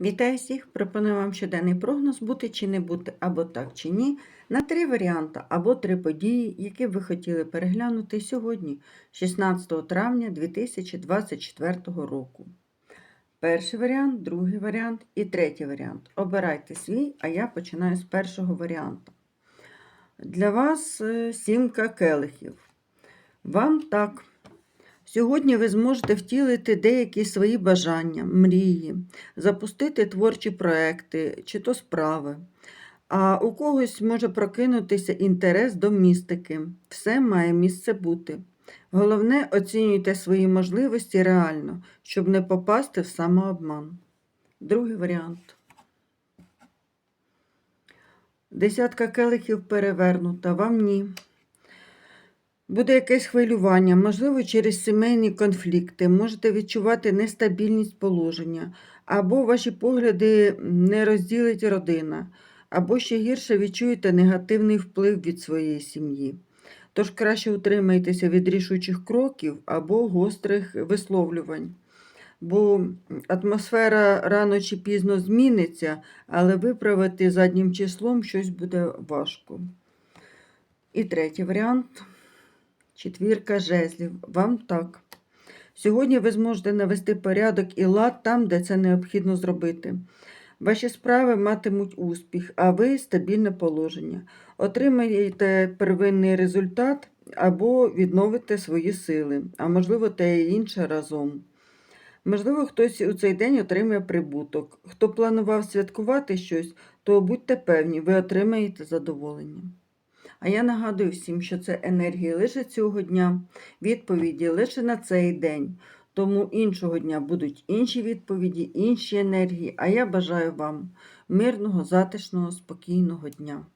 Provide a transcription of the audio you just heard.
Вітаю всіх! Пропоную вам щоденний прогноз бути чи не бути, або так чи ні, на три варіанти або три події, які ви хотіли переглянути сьогодні, 16 травня 2024 року. Перший варіант, другий варіант і третій варіант. Обирайте свій, а я починаю з першого варіанту. Для вас е, сімка келихів. Вам так. Сьогодні ви зможете втілити деякі свої бажання, мрії, запустити творчі проекти чи то справи. А у когось може прокинутися інтерес до містики. Все має місце бути. Головне, оцінюйте свої можливості реально, щоб не попасти в самообман. Другий варіант. Десятка келихів перевернута, вам ні. Буде якесь хвилювання, можливо, через сімейні конфлікти, можете відчувати нестабільність положення, або ваші погляди не розділить родина, або ще гірше відчуєте негативний вплив від своєї сім'ї. Тож краще утримайтеся від рішучих кроків або гострих висловлювань. Бо атмосфера рано чи пізно зміниться, але виправити заднім числом щось буде важко. І третій варіант. Четвірка жезлів. Вам так. Сьогодні ви зможете навести порядок і лад там, де це необхідно зробити. Ваші справи матимуть успіх, а ви стабільне положення. Отримаєте первинний результат або відновите свої сили, а можливо, те і інше разом. Можливо, хтось у цей день отримає прибуток. Хто планував святкувати щось, то будьте певні, ви отримаєте задоволення. А я нагадую всім, що це енергії лише цього дня, відповіді лише на цей день. Тому іншого дня будуть інші відповіді, інші енергії. А я бажаю вам мирного, затишного, спокійного дня.